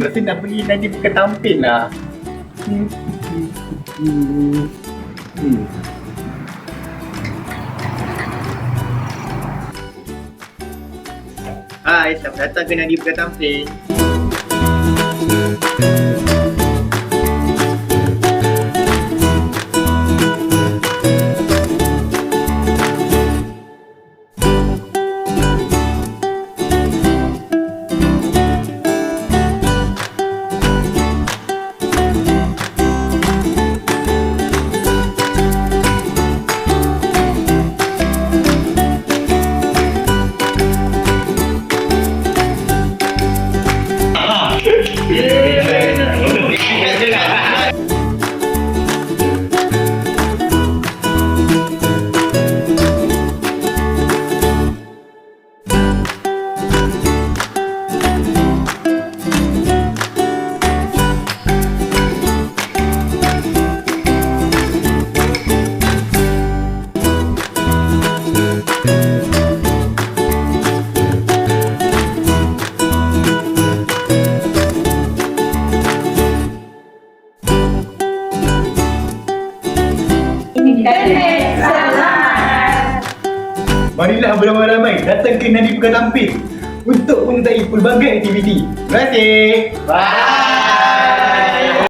rasa nak pergi Nadif ke tampil lah. Hmm. Hmm. Hmm. Hai, selamat datang ke Nadif ke tampil. Marilah beramai-ramai datang ke Nadif ke tampil untuk menyertai pelbagai aktiviti. Terima kasih. Bye.